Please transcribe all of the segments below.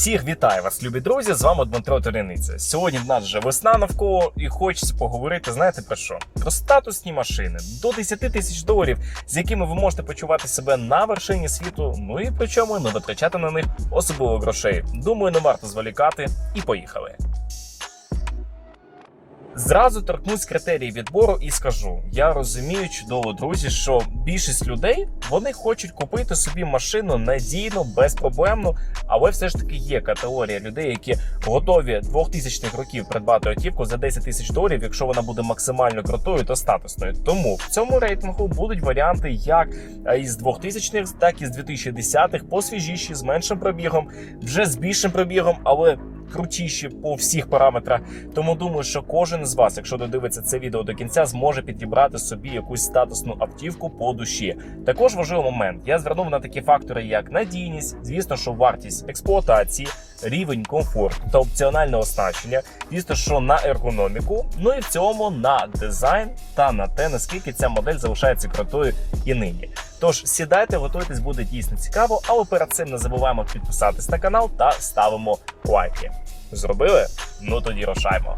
Всіх вітаю вас, любі друзі! З вами Дмитро Терениця Сьогодні в нас вже весна навколо, і хочеться поговорити. Знаєте про що? Про статусні машини до 10 тисяч доларів, з якими ви можете почувати себе на вершині світу. Ну і причому не витрачати на них особливо грошей. Думаю, не варто зволікати. І поїхали. Зразу торкнусь критерії відбору і скажу: я розумію чудово, друзі, що більшість людей вони хочуть купити собі машину надійно, безпроблемно, але все ж таки є категорія людей, які готові 2000-х років придбати автівку за 10 тисяч доларів, якщо вона буде максимально крутою та статусною. Тому в цьому рейтингу будуть варіанти як е, із 2000-х, так і з 2010-х, посвіжіші, з меншим пробігом, вже з більшим пробігом, але крутіші по всіх параметрах. Тому думаю, що кожен з вас, якщо додивиться це відео до кінця, зможе підібрати собі якусь статусну автівку по душі. Також важливий момент. Я звернув на такі фактори, як надійність, звісно, що вартість експлуатації, рівень комфорту та опціональне оснащення, звісно, що на ергономіку, ну і в цілому на дизайн та на те, наскільки ця модель залишається крутою і нині. Тож сідайте, готуйтесь, буде дійсно цікаво, але перед цим не забуваємо підписатись на канал та ставимо лайки. Зробили? Ну тоді рушаймо.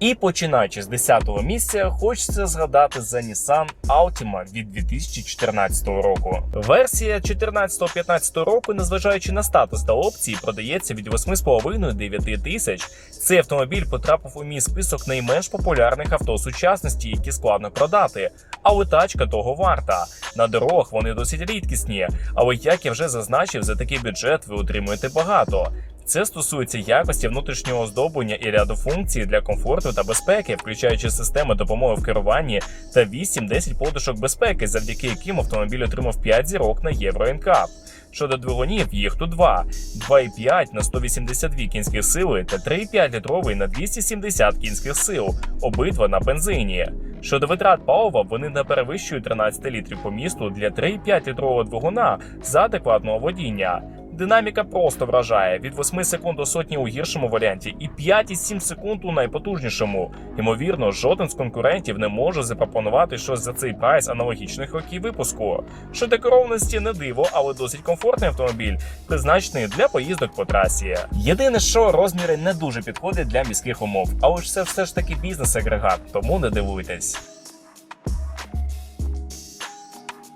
І починаючи з 10-го місця, хочеться згадати за Nissan Altima від 2014 року. Версія 14-15 року, незважаючи на статус та опції, продається від 8,5 9 тисяч. Цей автомобіль потрапив у мій список найменш популярних авто сучасності, які складно продати. Але тачка того варта. На дорогах вони досить рідкісні. Але як я вже зазначив, за такий бюджет ви отримуєте багато. Це стосується якості внутрішнього оздоблення і ряду функцій для комфорту та безпеки, включаючи системи допомоги в керуванні та 8-10 подушок безпеки, завдяки яким автомобіль отримав 5 зірок на Євро NCAP. Щодо двигунів, їх тут два: 2,5 на 182 кінських сили та 3,5 літровий на 270 кінських сил, обидва на бензині. Щодо витрат палива, вони не перевищують 13 літрів по місту для 3,5 літрового двигуна за адекватного водіння. Динаміка просто вражає від 8 секунд до сотні у гіршому варіанті і 5,7 секунд у найпотужнішому. Ймовірно, жоден з конкурентів не може запропонувати щось за цей прайс аналогічних років випуску. Щодо керованості не диво, але досить комфортний автомобіль, призначений для поїздок по трасі. Єдине, що розміри не дуже підходять для міських умов, але ж це все ж таки бізнес-агрегат, тому не дивуйтесь.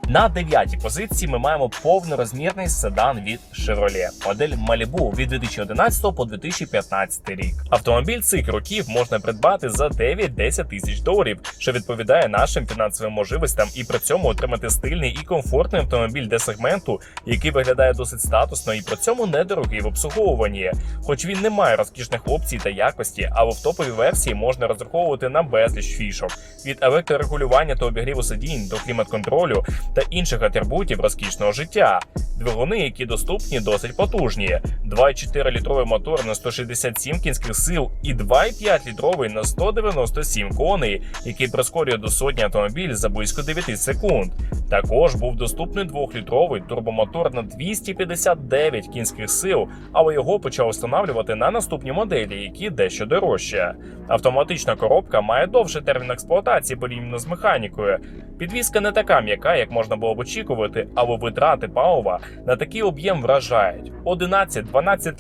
На дев'ятій позиції ми маємо повнорозмірний седан від Chevrolet, модель Malibu від 2011 по 2015 рік. Автомобіль цих років можна придбати за 9-10 тисяч доларів, що відповідає нашим фінансовим можливостям, і при цьому отримати стильний і комфортний автомобіль для сегменту, який виглядає досить статусно і при цьому недорогий в обслуговуванні. Хоч він не має розкішних опцій та якості, але в топовій версії можна розраховувати на безліч фішок від електрорегулювання та обігріву сидінь до клімат-контролю та інших атрибутів розкішного життя. Двигуни, які доступні, досить потужні: 2,4 літровий мотор на 167 кінських сил і 2,5 літровий на 197 коней, який прискорює до сотні автомобіль за близько 9 секунд. Також був доступний 2-літровий турбомотор на 259 кінських сил, але його почали встановлювати на наступні моделі, які дещо дорожче. Автоматична коробка має довший термін експлуатації порівняно з механікою. Підвізка не така м'яка, як можна було б очікувати, але витрати палива на такий об'єм вражають: 11-12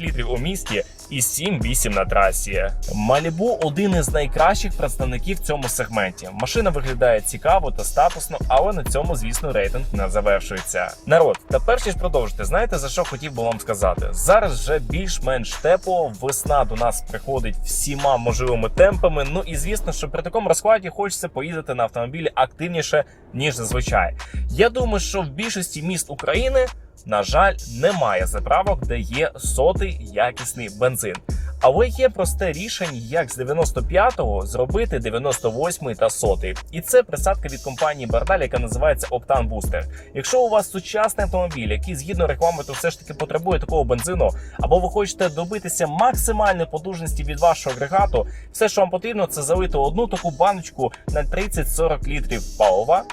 літрів у місті і 7-8 на трасі. Малібу один із найкращих представників в цьому сегменті. Машина виглядає цікаво та статусно, але на цьому, звісно, рейтинг не завершується. Народ, та перш ніж продовжити, знаєте за що хотів би вам сказати? Зараз вже більш-менш тепло, весна до нас приходить всіма можливими темпами. Ну і звісно, що при такому розкладі хочеться поїздити на автомобілі активніше ніж зазвичай. Я думаю, що в більшості міст України. На жаль, немає заправок, де є сотий якісний бензин. Але є просте рішення, як з 95-го зробити 98-й та 100-й. І це присадка від компанії Бардаль, яка називається Octane Booster. Якщо у вас сучасний автомобіль, який згідно рекламою, то все ж таки потребує такого бензину, або ви хочете добитися максимальної потужності від вашого агрегату, все, що вам потрібно, це залити одну таку баночку на 30-40 літрів палива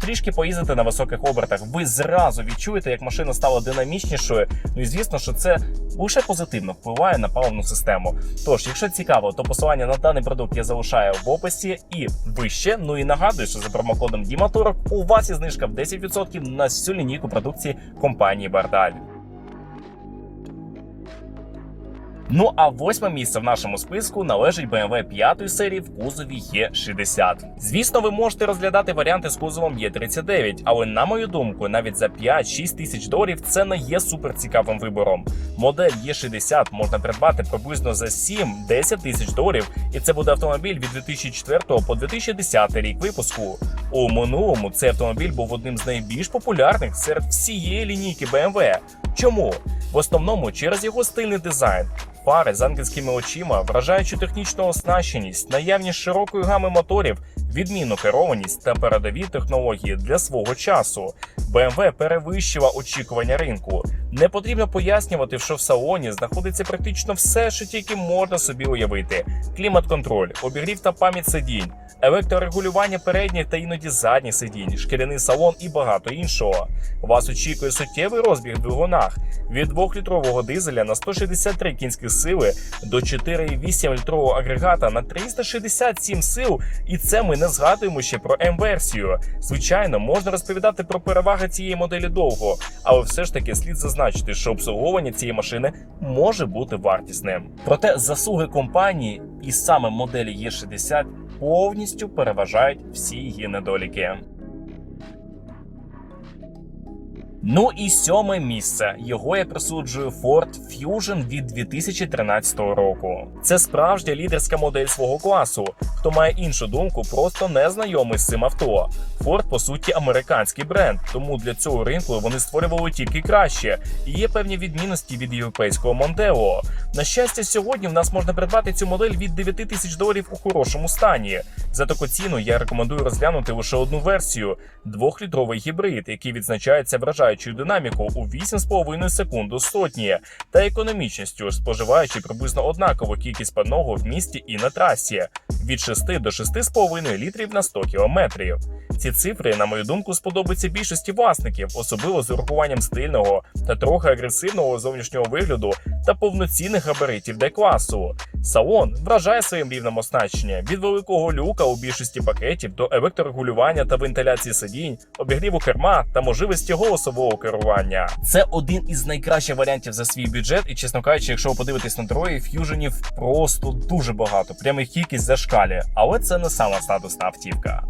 трішки поїздите на високих обертах, ви зразу відчуєте, як машина стала динамічнішою. Ну і звісно, що це лише позитивно впливає на паливну систему. Тож, якщо цікаво, то посилання на даний продукт я залишаю в описі і вище. Ну і нагадую, що за промокодом Діматорок у вас є знижка в 10% на всю лінійку продукції компанії Бардаль. Ну а восьме місце в нашому списку належить BMW 5 серії в кузові Е60. Звісно, ви можете розглядати варіанти з кузовом Е39, але на мою думку, навіть за 5-6 тисяч доларів це не є супер цікавим вибором. Модель Е60 можна придбати приблизно за 7-10 тисяч доларів, і це буде автомобіль від 2004 по 2010 рік випуску. У минулому цей автомобіль був одним з найбільш популярних серед всієї лінійки BMW. Чому? В основному через його стильний дизайн, фари з ангельськими очима, вражаючу технічну оснащеність, наявність широкої гами моторів, відмінну керованість та передові технології для свого часу. BMW перевищила очікування ринку. Не потрібно пояснювати, що в салоні знаходиться практично все, що тільки можна собі уявити: клімат-контроль, обігрів та пам'ять сидінь, електрорегулювання передніх та іноді задніх сидінь, шкіряний салон і багато іншого. Вас очікує суттєвий розбіг в двигунах від 2-літрового дизеля на 163 кінських сили до 4,8 літрового агрегата на 367 сил. І це ми не згадуємо ще про М-версію. Звичайно, можна розповідати про переваги цієї моделі довго, але все ж таки слід зазначити, що обслуговування цієї машини може бути вартісним. Проте заслуги компанії і саме моделі Е60 повністю переважають всі її недоліки. Ну і сьоме місце. Його я присуджую Ford Fusion від 2013 року. Це справжня лідерська модель свого класу. Хто має іншу думку, просто не знайомий з цим авто. Ford, по суті, американський бренд, тому для цього ринку вони створювали тільки краще. І є певні відмінності від європейського Мондео. На щастя, сьогодні в нас можна придбати цю модель від 9 тисяч доларів у хорошому стані. За таку ціну я рекомендую розглянути лише одну версію двохлітровий гібрид, який відзначається вражаючою динаміку у 8,5 секунд до сотні, та економічністю, споживаючи приблизно однакову кількість пального в місті і на трасі від 6 до 6,5 літрів на 100 кілометрів. Ці цифри, на мою думку, сподобаються більшості власників, особливо з урахуванням стильного та трохи агресивного зовнішнього вигляду та повноцінних габаритів Д-класу. Салон вражає своїм рівнем оснащення від великого люка у більшості пакетів до електрорегулювання та вентиляції сидінь, обігріву керма та можливості голосового керування. Це один із найкращих варіантів за свій бюджет, і чесно кажучи, якщо ви подивитесь на дороги, ф'юженів просто дуже багато, прямо їх кількість зашкалює. Але це не сама статусна автівка.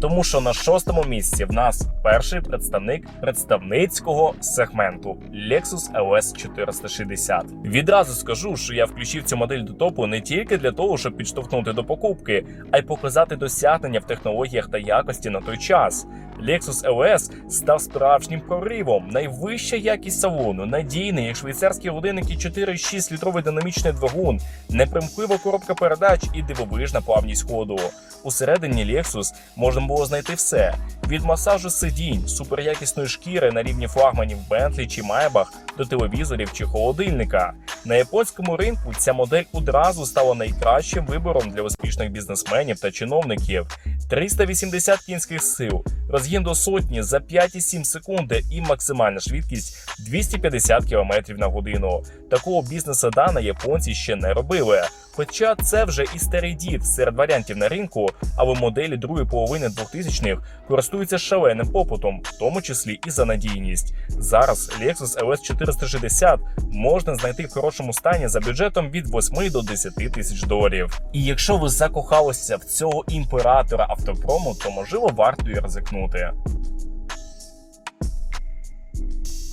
Тому що на шостому місці в нас перший представник представницького сегменту Lexus LS 460. Відразу скажу, що я включив цю модель до топу не тільки для того, щоб підштовхнути до покупки, а й показати досягнення в технологіях та якості на той час. Lexus LS став справжнім проривом. Найвища якість салону, надійний, як швейцарські годинники 4,6 літровий динамічний двигун, непримклива коробка передач і дивовижна плавність ходу. Усередині Lexus можна було знайти все: від масажу сидінь, суперякісної шкіри на рівні флагманів Bentley чи Maybach до телевізорів чи холодильника. На японському ринку ця модель одразу стала найкращим вибором для успішних бізнесменів та чиновників. 380 кінських сил, розгін до сотні за 5,7 секунди і максимальна швидкість 250 км на годину. Такого бізнес-седана японці ще не робили. Хоча це вже і старий дід серед варіантів на ринку, але моделі другої половини 2000-х користуються шаленим попитом, в тому числі і за надійність. Зараз Lexus LS 460 можна знайти в хорошому стані за бюджетом від 8 до 10 тисяч доларів. І якщо ви закохалися в цього імператора автопрому, то можливо варто і ризикнути.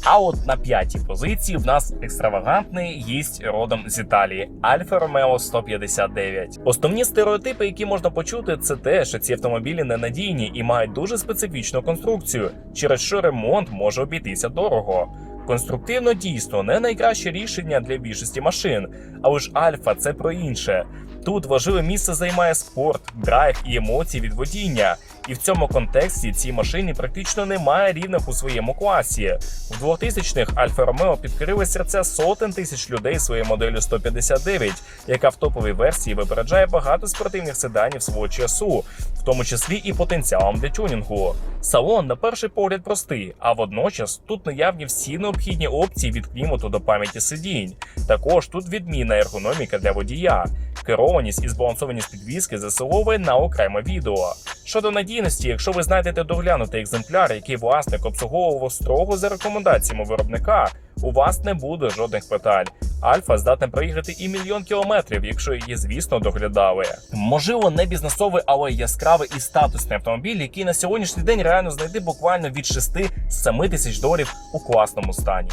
А от на п'ятій позиції в нас екстравагантний гість родом з Італії Альфа Ромео 159. Основні стереотипи, які можна почути, це те, що ці автомобілі ненадійні і мають дуже специфічну конструкцію, через що ремонт може обійтися дорого. Конструктивно дійсно не найкраще рішення для більшості машин, але ж Альфа це про інше. Тут важливе місце займає спорт, драйв і емоції від водіння. І в цьому контексті цій машині практично немає рівних у своєму класі. В 2000-х Альфа Ромео підкорили серця сотень тисяч людей своєю моделлю 159, яка в топовій версії випереджає багато спортивних седанів свого часу, в тому числі і потенціалом для тюнінгу. Салон на перший погляд простий, а водночас тут наявні всі необхідні опції від клімату до пам'яті сидінь. Також тут відмінна ергономіка для водія. Керованість і збалансованість підвіски заслуговує на окреме відео. Щодо надійності, якщо ви знайдете доглянутий екземпляр, який власник обслуговував строго за рекомендаціями виробника, у вас не буде жодних питань. Альфа здатна проїхати і мільйон кілометрів, якщо її, звісно, доглядали. Можливо, не бізнесовий, але яскравий і статусний автомобіль, який на сьогоднішній день реально знайти буквально від 6-7 тисяч доларів у класному стані.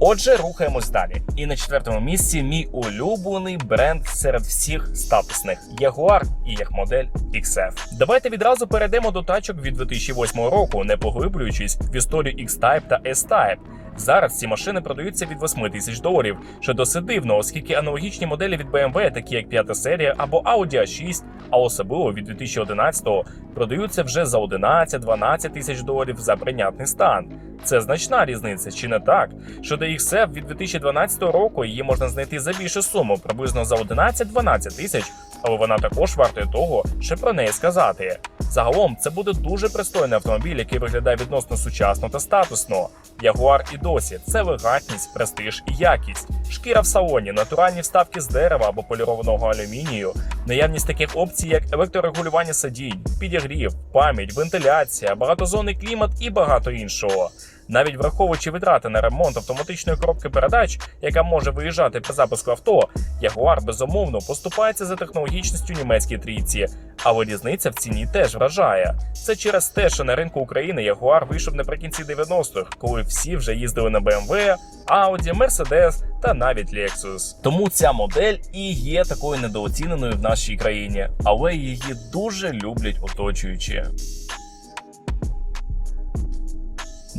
Отже, рухаємось далі. І на четвертому місці мій улюблений бренд серед всіх статусних Jaguar і як модель XF. Давайте відразу перейдемо до тачок від 2008 року, не поглиблюючись в історію X-Type та S-Type. Зараз ці машини продаються від 8 тисяч доларів, що досить дивно, оскільки аналогічні моделі від BMW, такі як 5 серія або Audi A6, а особливо від 2011-го, продаються вже за 11-12 тисяч доларів за прийнятний стан. Це значна різниця, чи не так? Щодо XF від 2012 року її можна знайти за більшу суму, приблизно за 11-12 тисяч, але вона також вартує того, щоб про неї сказати. Загалом це буде дуже пристойний автомобіль, який виглядає відносно сучасно та статусно. Ягуар і досі це елегантність, престиж і якість. Шкіра в салоні, натуральні вставки з дерева або полірованого алюмінію, наявність таких опцій, як електрорегулювання сидінь, підігрів, пам'ять, вентиляція, багатозонний клімат і багато іншого. Навіть враховуючи витрати на ремонт автоматичної коробки передач, яка може виїжджати при запуску авто, Ягуар безумовно поступається за технологічністю німецькій трійці, але різниця в ціні теж вражає. Це через те, що на ринку України Ягуар вийшов наприкінці 90-х, коли всі вже їздили на BMW, Audi, Mercedes та навіть Lexus. Тому ця модель і є такою недооціненою в нашій країні, але її дуже люблять оточуючі.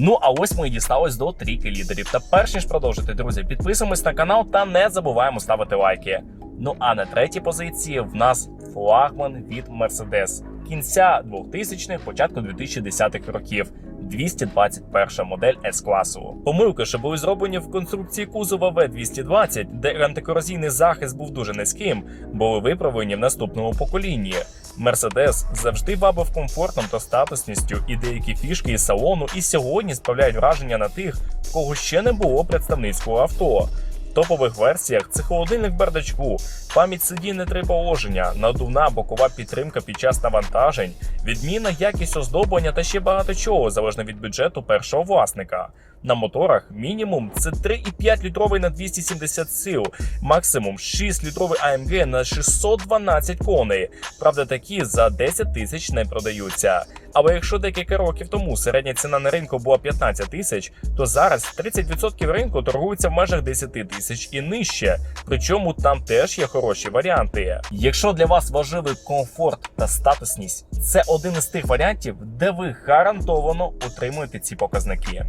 Ну а ось ми і дістались до трійки лідерів. Та перш ніж продовжити, друзі, підписуємось на канал та не забуваємо ставити лайки. Ну а на третій позиції в нас флагман від Mercedes кінця 2000-х, початку 2010-х років. 221 модель С-класу. Помилки, що були зроблені в конструкції кузова В220, де антикорозійний захист був дуже низьким, були виправлені в наступному поколінні. Мерседес завжди вабив комфортом та статусністю, і деякі фішки із салону і сьогодні справляють враження на тих, в кого ще не було представницького авто. В топових версіях це холодильник бардачку, пам'ять сидінь три положення, надувна бокова підтримка під час навантажень, відмінна якість оздоблення та ще багато чого залежно від бюджету першого власника. На моторах мінімум це 3,5 літровий на 270 сил, максимум 6 літровий AMG на 612 коней. Правда, такі за 10 тисяч не продаються. Але якщо декілька років тому середня ціна на ринку була 15 тисяч, то зараз 30% ринку торгуються в межах 10 тисяч і нижче. Причому там теж є хороші варіанти. Якщо для вас важливий комфорт та статусність, це один із тих варіантів, де ви гарантовано отримуєте ці показники.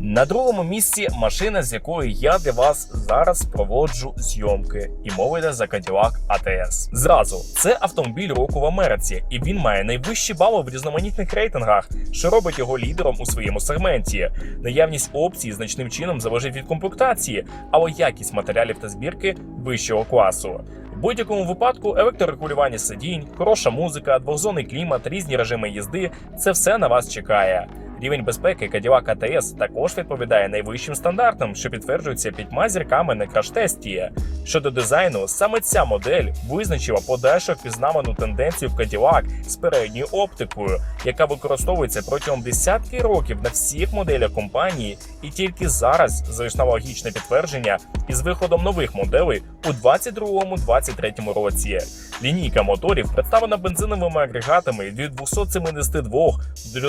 На другому місці машина, з якою я для вас зараз проводжу зйомки, і мова йде за Cadillac ATS. Зразу це автомобіль року в Америці, і він має найвищі бали в різноманітних рейтингах, що робить його лідером у своєму сегменті. Наявність опцій значним чином залежить від комплектації, але якість матеріалів та збірки вищого класу. В будь-якому випадку електрорегулювання сидінь, хороша музика, двохзонний клімат, різні режими їзди це все на вас чекає. Рівень безпеки Cadillac ATS також відповідає найвищим стандартам, що підтверджуються п'ятьма зірками на краш-тесті. Щодо дизайну, саме ця модель визначила подальшу впізнавану тенденцію Cadillac з передньою оптикою, яка використовується протягом десятки років на всіх моделях компанії, і тільки зараз знайшла логічне підтвердження із виходом нових моделей у 2022-2023 році. Лінійка моторів представлена бензиновими агрегатами від 272 до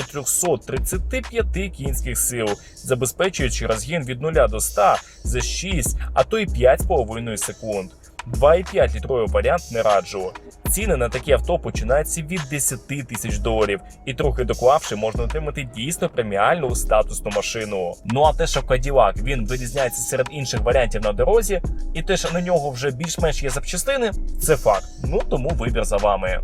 335 кінських сил, забезпечуючи розгін від 0 до 100 за 6, а то й 5,5 секунд. 2,5 літровий варіант не раджу. Ціни на такі авто починаються від 10 тисяч доларів, і трохи доклавши, можна отримати дійсно преміальну статусну машину. Ну а те, що Cadillac він вирізняється серед інших варіантів на дорозі, і те, що на нього вже більш-менш є запчастини, це факт. Ну тому вибір за вами.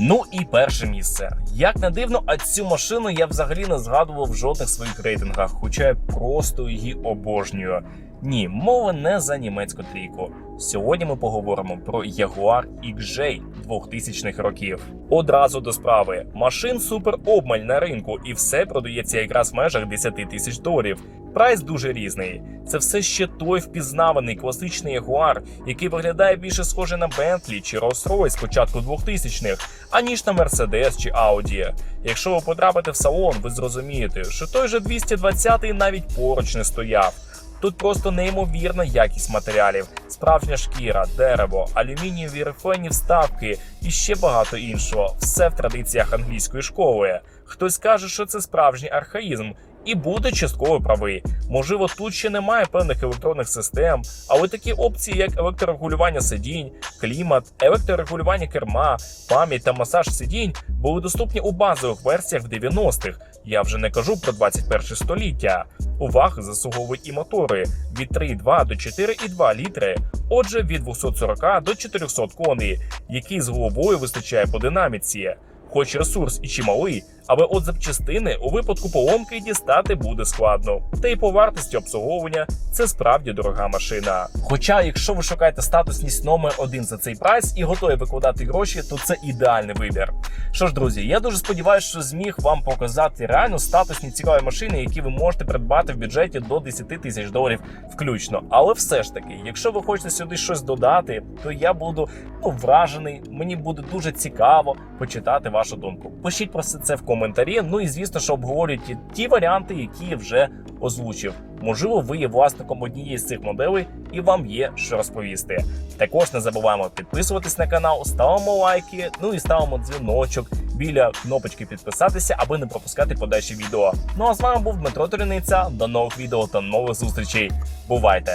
Ну і перше місце. Як не дивно, а цю машину я взагалі не згадував в жодних своїх рейтингах, хоча я просто її обожнюю. Ні, мова не за німецьку трійку. Сьогодні ми поговоримо про Jaguar XJ 2000-х років. Одразу до справи. Машин супер обмаль на ринку, і все продається якраз в межах 10 тисяч доларів. Прайс дуже різний. Це все ще той впізнаваний класичний Jaguar, який виглядає більше схоже на Bentley чи Rolls-Royce початку 2000-х, аніж на Mercedes чи Audi. Якщо ви потрапите в салон, ви зрозумієте, що той же 220-й навіть поруч не стояв. Тут просто неймовірна якість матеріалів, справжня шкіра, дерево, алюмінієві рифені вставки і ще багато іншого. Все в традиціях англійської школи. Хтось каже, що це справжній архаїзм, і буде частково правий. Можливо, тут ще немає певних електронних систем, але такі опції, як електрорегулювання сидінь, клімат, електрорегулювання керма, пам'ять та масаж сидінь, були доступні у базових версіях в 90-х. Я вже не кажу про 21 століття. Уваги заслуговують і мотори від 3,2 до 4,2 літри, отже, від 240 до 400 коней, який з головою вистачає по динаміці. Хоч ресурс і чималий, але от запчастини у випадку поломки дістати буде складно. Та й по вартості обслуговування це справді дорога машина. Хоча, якщо ви шукаєте статусність номер один за цей прайс і готові викладати гроші, то це ідеальний вибір. Що ж, друзі, я дуже сподіваюся, що зміг вам показати реально статусні цікаві машини, які ви можете придбати в бюджеті до 10 тисяч доларів включно. Але все ж таки, якщо ви хочете сюди щось додати, то я буду ну, вражений. Мені буде дуже цікаво почитати вашу думку. Пишіть про це в коментарі. Ну і звісно, що обговорюйте ті варіанти, які вже озвучив. Можливо, ви є власником однієї з цих моделей і вам є що розповісти. Також не забуваємо підписуватись на канал, ставимо лайки, ну і ставимо дзвіночок біля кнопочки підписатися, аби не пропускати подальші відео. Ну а з вами був Дмитро Торіниця. До нових відео та нових зустрічей. Бувайте!